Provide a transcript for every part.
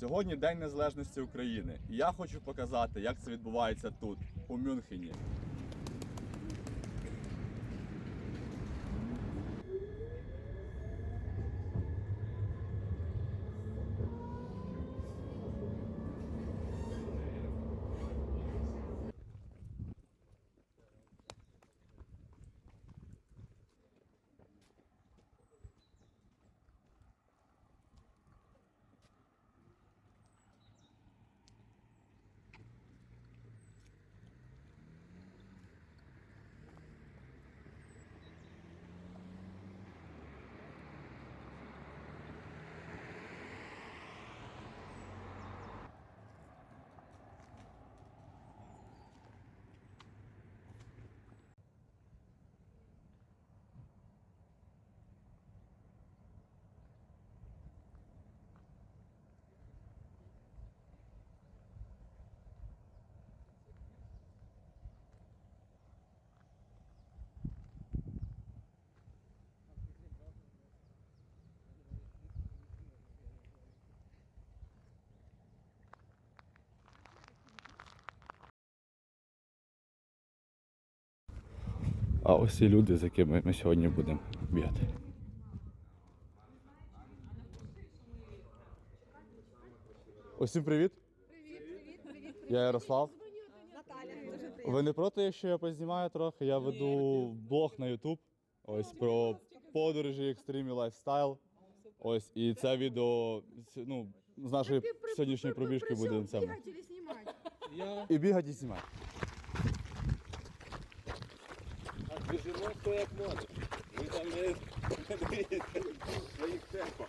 Сьогодні День Незалежності України, і я хочу показати, як це відбувається тут, у Мюнхені. А ось і люди, з якими ми сьогодні будемо бігати. Усім привіт! Я Ярослав. Ви не проти, якщо я познімаю трохи? Я веду блог на YouTube. Ось про подорожі, екстрім і лайфстайл. Ось і це відео ну, з нашої сьогоднішньої пробіжки буде знімати? І бігати і знімати. А біжимо хто як може. Ми там не своїх темпах.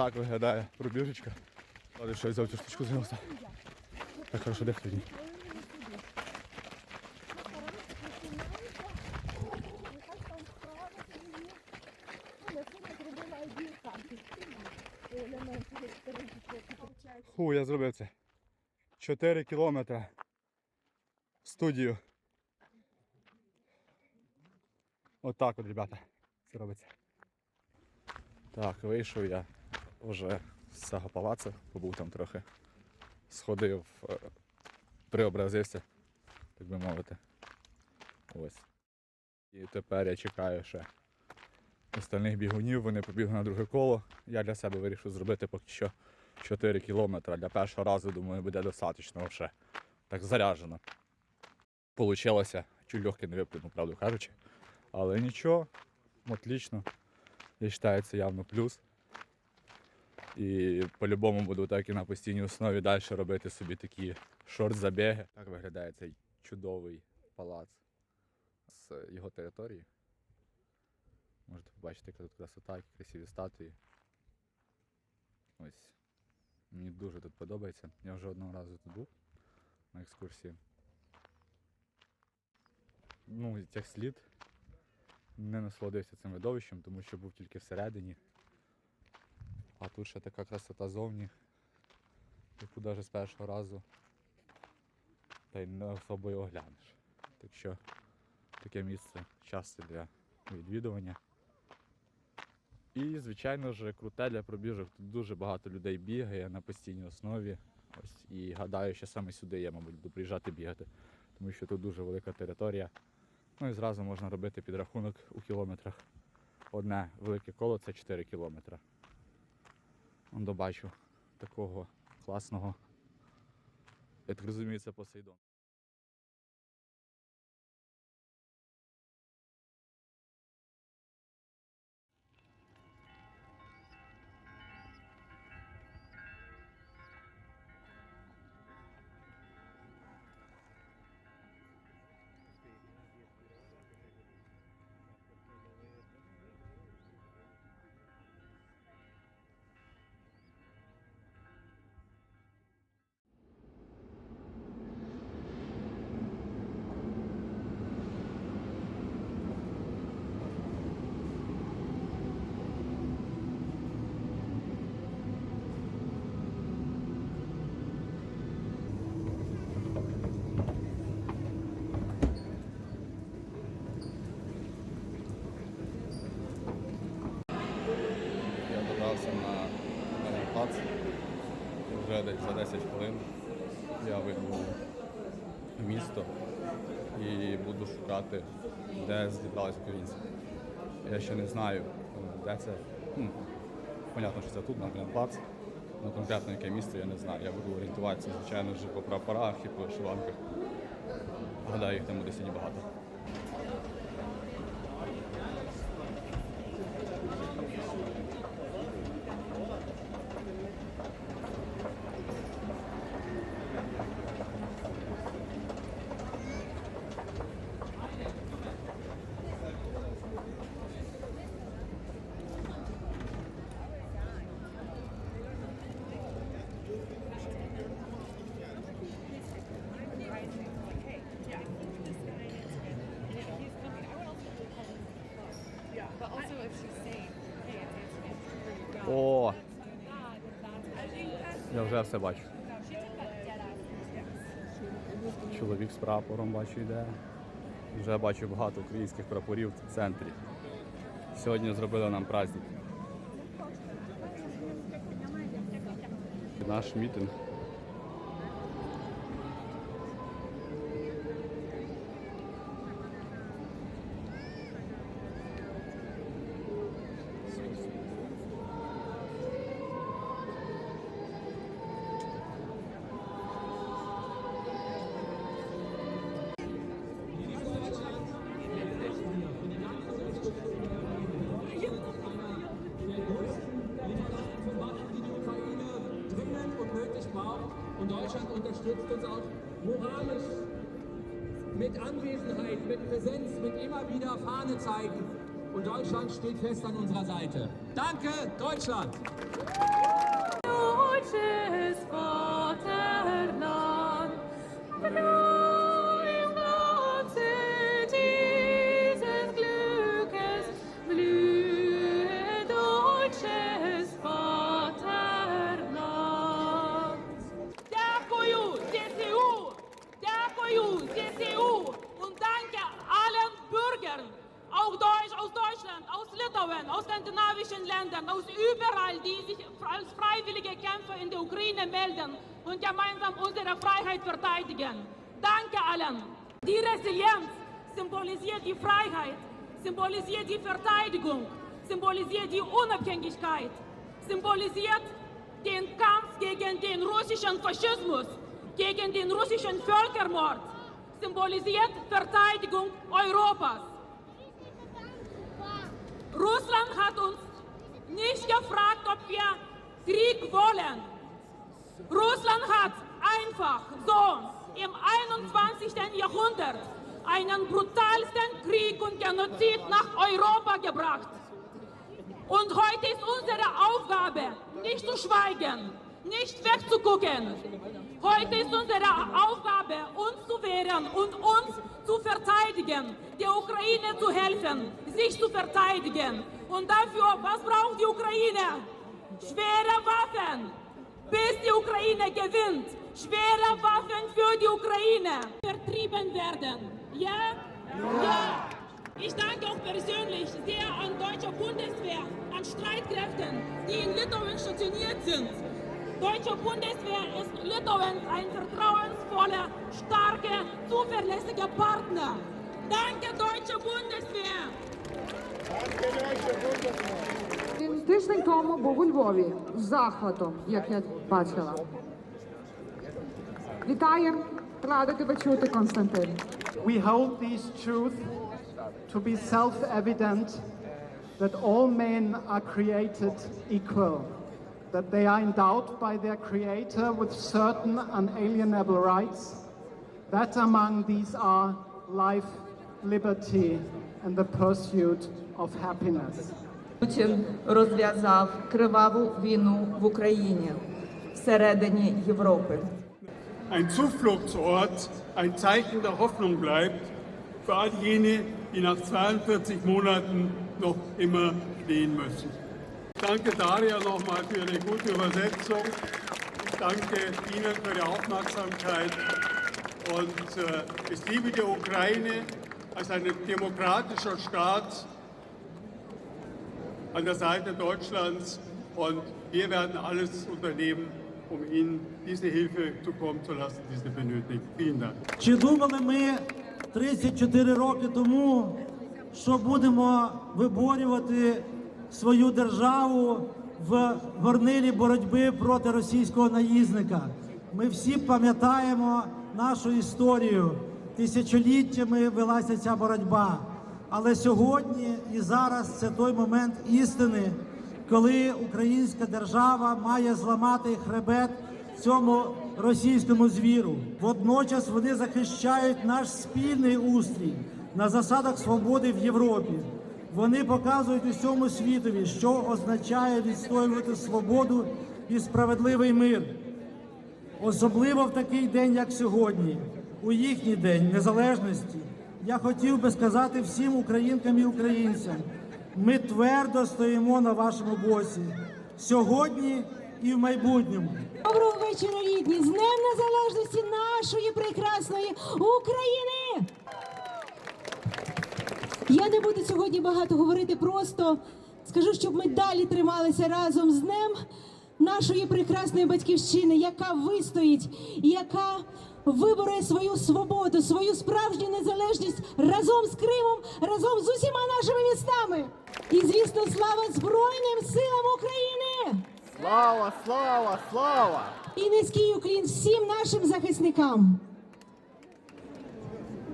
Так виглядає пробіжечка. Ладно, що я взяв цю штучку зайнявся. Так хорошо в ній. Фу, я зробив це. 4 кілометри в студію. Отак от, ребята, це робиться. Так, вийшов я вже з цього палацу, побув там трохи. Сходив, е, преобразився, так би мовити. Ось. І тепер я чекаю ще остальних бігунів, вони побігли на друге коло. Я для себе вирішив зробити поки що 4 кілометри. Для першого разу, думаю, буде достатньо вже так заряджено. Получилося, чуть легкий не виплюнув, правду кажучи. Але нічого, отлично. Я вважаю, це явно плюс. І по-любому буду так і на постійній основі далі робити собі такі шорт-забіги. Так виглядає цей чудовий палац з його території. Можете побачити, яка тут красота, які красиві статуї. Ось. Мені дуже тут подобається. Я вже одного разу тут був на екскурсії. Ну, як слід не насолодився цим видовищем, тому що був тільки всередині. А тут ще така красота зовні, яку навіть з першого разу та й не особо й оглянеш. Так що таке місце часто для відвідування. І, звичайно ж, круте для пробіжок. Тут дуже багато людей бігає на постійній основі. Ось, і гадаю, що саме сюди я, мабуть, буду приїжджати бігати, тому що тут дуже велика територія. Ну і зразу можна робити підрахунок у кілометрах. Одне велике коло це 4 кілометри. Добачу такого класного. Я так розумію, це Посейдон. Шукати, де з'єдналися українці. Я ще не знаю, де це. Хм. понятно, що це тут, на Гренплац. Ну, конкретно яке місто, я не знаю. Я буду орієнтуватися, звичайно вже по прапорах і по шиванках. Гадаю, їх там буде сьогодні багато. Вже все бачу. Чоловік з прапором бачу йде. Вже бачу багато українських прапорів в центрі. Сьогодні зробили нам праздник. Наш мітинг. Anwesenheit, mit Präsenz, mit immer wieder Fahne zeigen. Und Deutschland steht fest an unserer Seite. Danke, Deutschland! Unabhängigkeit, symbolisiert den Kampf gegen den russischen Faschismus, gegen den russischen Völkermord, symbolisiert Verteidigung Europas. Russland hat uns nicht gefragt, ob wir Krieg wollen. Russland hat einfach so im 21. Jahrhundert einen brutalsten Krieg und Genozid nach Europa gebracht. Und heute ist unsere Aufgabe, nicht zu schweigen, nicht wegzugucken. Heute ist unsere Aufgabe, uns zu wehren und uns zu verteidigen, der Ukraine zu helfen, sich zu verteidigen. Und dafür, was braucht die Ukraine? Schwere Waffen, bis die Ukraine gewinnt. Schwere Waffen für die Ukraine vertrieben werden. Ja? Ja! Ich danke auch persönlich sehr an deutscher Bundeswehr, an Streitkräften, die in Litauen stationiert sind. Deutsche Bundeswehr ist Litauens ein vertrauensvoller, starker, zuverlässiger Partner. Danke, deutsche Bundeswehr! Він тиждень тому був у Львові з захватом, як я бачила. Вітаємо, рада тебе чути, Константин. We hold these truths to be self-evident that all men are created equal, that they are endowed by their Creator with certain unalienable rights, that among these are life, liberty, and the pursuit of happiness. Путін розв'язав криваву війну в Україні всередині Європи. Ein Zufluchtsort, ein Zeichen der Hoffnung bleibt für all jene, die nach 42 Monaten noch immer fliehen müssen. Danke Daria nochmal für eine gute Übersetzung. Danke Ihnen für die Aufmerksamkeit. Und äh, ich liebe die Ukraine als ein demokratischer Staat an der Seite Deutschlands. Und wir werden alles unternehmen, um ihnen diese Hilfe zukommen zu lassen, die sie benötigen. Vielen Dank. Чи думали ми 34 роки тому, що будемо виборювати свою державу в горнилі боротьби проти російського наїзника? Ми всі пам'ятаємо нашу історію. Тисячоліттями велася ця боротьба. Але сьогодні і зараз це той момент істини, коли українська держава має зламати хребет цьому російському звіру. Водночас вони захищають наш спільний устрій на засадах свободи в Європі. Вони показують усьому світові, що означає відстоювати свободу і справедливий мир. Особливо в такий день, як сьогодні, у їхній день незалежності, я хотів би сказати всім українкам і українцям: ми твердо стоїмо на вашому боці сьогодні і в майбутньому. Доброго вечора, рідні! З Днем Незалежності нашої прекрасної України! Я не буду сьогодні багато говорити, просто скажу, щоб ми далі трималися разом з днем нашої прекрасної батьківщини, яка вистоїть, яка виборе свою свободу, свою справжню незалежність разом з Кримом, разом з усіма нашими містами. І, звісно, слава Збройним силам України! Слава, слава, слава! І низький уклін всім нашим захисникам.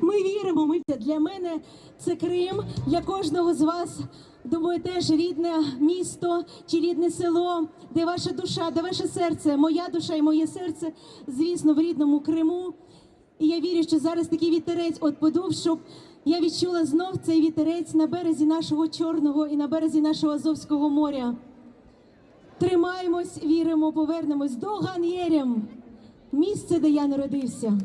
Ми віримо. Ми для мене це Крим, для кожного з вас. Думаю, теж рідне місто чи рідне село, де ваша душа, де ваше серце, моя душа і моє серце, звісно, в рідному Криму. І я вірю, що зараз такий вітерець от подув, щоб я відчула знов цей вітерець на березі нашого Чорного і на березі нашого Азовського моря. Тримаємось, віримо, повернемось до Ган'єрям, місце, де я народився.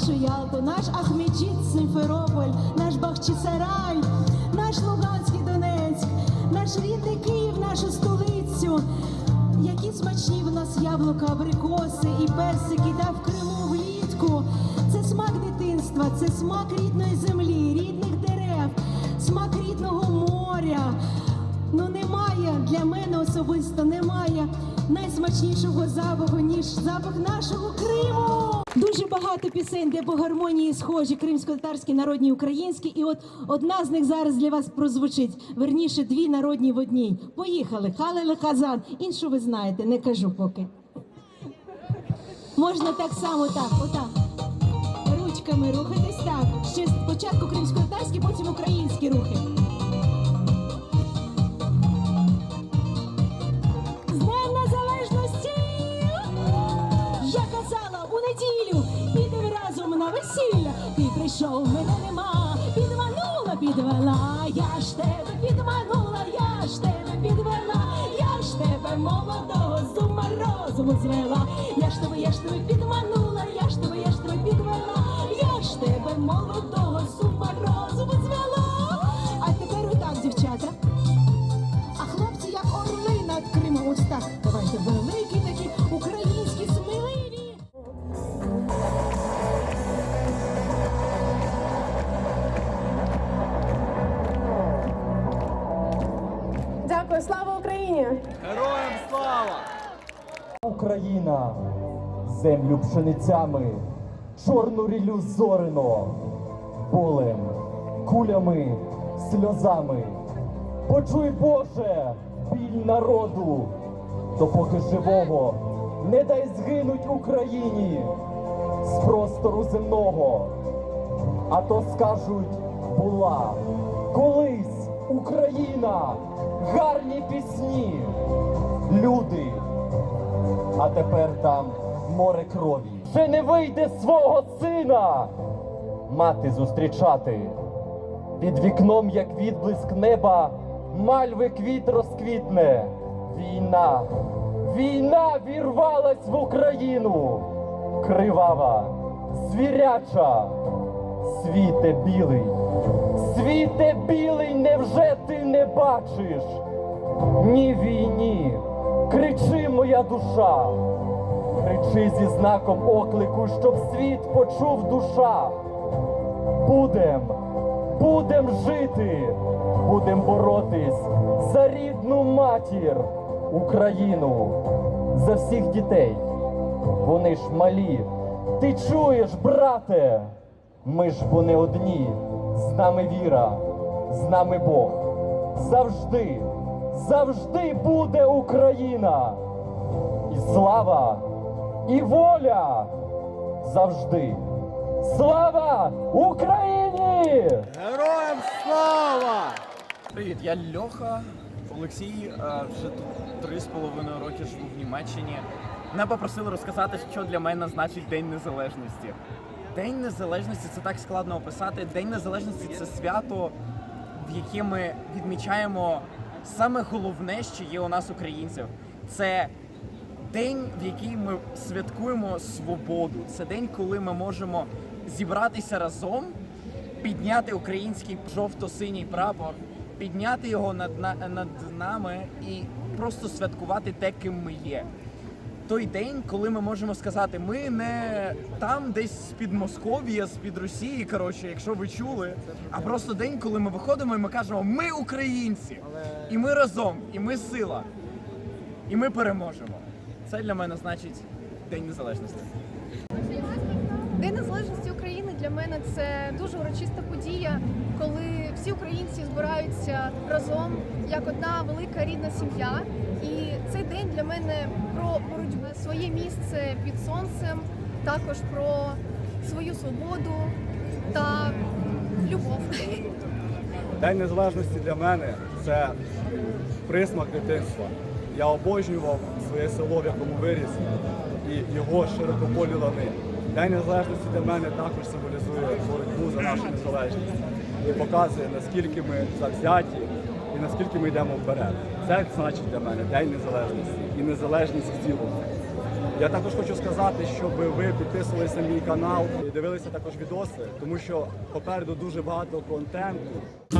Нашу Ялту, наш Ахмечіт, Симферополь, наш Бахчисарай, наш Луганський Донецьк, наш рідний Київ, нашу столицю. Які смачні в нас яблука, абрикоси і персики, та в Криму влітку. Це смак дитинства, це смак рідної землі, рідних дерев, смак рідного моря. Ну немає для мене особисто немає найсмачнішого запаху, ніж запах нашого Криму. Дуже багато пісень, де по гармонії схожі кримсько-татарські, народні українські. І от одна з них зараз для вас прозвучить. Верніше, дві народні в одній. Поїхали. Халили Казан. Іншу ви знаєте, не кажу поки. Можна так само, так, отак. Ручками рухатись так. Ще спочатку кримсько-татарські, потім українські рухи. Ти в мене нема, підманула, підвела. Я ж тебе підманула, я ж тебе підвела, я ж тебе молодого з ума розуму звела. Я ж тебе, я ж тебе підманула, я ж тебе, я ж тебе підвела, я ж тебе молодого з ума розуму землю пшеницями, чорну рілю зорино, болем, кулями, сльозами. Почуй, Боже, біль народу, допоки живого не дай згинуть Україні з простору земного. А то скажуть, була колись Україна, гарні пісні, люди а тепер там море крові. Вже не вийде свого сина мати зустрічати. Під вікном, як відблиск неба, мальви квіт розквітне. Війна, війна вірвалась в Україну. Кривава, звіряча. Світе білий, світе білий, невже ти не бачиш? Ні війні, кричи моя душа, кричи зі знаком оклику, щоб світ почув душа. Будем, будем жити, будем боротись за рідну матір, Україну, за всіх дітей. Вони ж малі. Ти чуєш, брате? Ми ж бо не одні. З нами віра, з нами Бог. Завжди, завжди буде Україна. І слава, і воля завжди. Слава Україні! Героям слава! Привіт, я Льоха Олексій. е, Вже тут три з половиною роки живу в Німеччині. Мене попросили розказати, що для мене значить День Незалежності. День Незалежності це так складно описати. День Незалежності це свято, в яке ми відмічаємо саме головне, що є у нас українців. Це день, в який ми святкуємо свободу. Це день, коли ми можемо зібратися разом, підняти український жовто-синій прапор, підняти його над, над нами і просто святкувати те, ким ми є. Той день, коли ми можемо сказати, ми не там десь з-під Московія, з-під Росії, коротше, якщо ви чули, а просто день, коли ми виходимо і ми кажемо, ми українці, і ми разом, і ми сила, і ми переможемо. Це для мене значить День Незалежності. День Незалежності України для мене це дуже урочиста подія, коли всі українці збираються разом як одна велика рідна сім'я. І цей день для мене про боротьбу своє місце під сонцем, також про свою свободу та любов. День незалежності для мене це присмак дитинства. Я обожнював своє село, в якому виріс, і його широкополі лани. День незалежності для мене також символізує боротьбу за нашу незалежність і показує, наскільки ми завзяті і наскільки ми йдемо вперед. Це значить для мене День незалежності і незалежність в цілому. Я також хочу сказати, щоб ви підписувалися на мій канал і дивилися також відоси, тому що попереду дуже багато контенту.